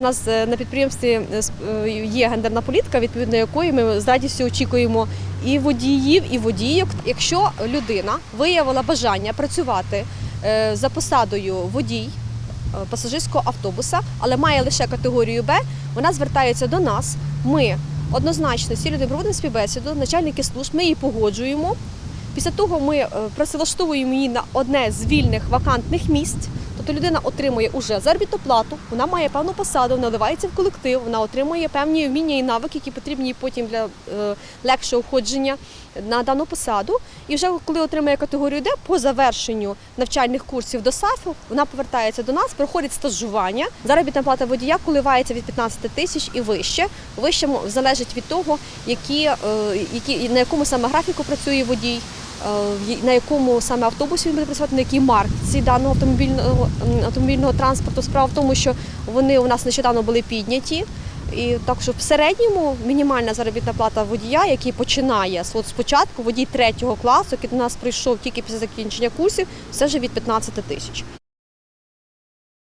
У нас е, на підприємстві е, е, є гендерна політика, відповідно якої ми з радістю очікуємо і водіїв, і водійок. Якщо людина виявила бажання працювати за посадою водій пасажирського автобуса, але має лише категорію Б, вона звертається до нас. Ми однозначно з цією людиною проводимо співбесіду, начальники служб, ми її погоджуємо. Після того ми працевлаштовуємо її на одне з вільних вакантних місць. Тобто людина отримує уже заробітну плату, вона має певну посаду, наливається в колектив, вона отримує певні вміння і навики, які потрібні потім для е, легшого входження на дану посаду. І вже коли отримує категорію Д, по завершенню навчальних курсів до САФу, вона повертається до нас, проходить стажування. Заробітна плата водія коливається від 15 тисяч і вище. Вище залежить від того, які, е, які, на якому саме графіку працює водій. Е, На якому саме автобусі він буде працювати, на якій марці даного автомобільного автомобільного транспорту. Справа в тому, що вони у нас нещодавно були підняті. І так що в середньому мінімальна заробітна плата водія, який починає от спочатку, водій третього класу, який до нас прийшов тільки після закінчення курсів, все вже від 15 тисяч.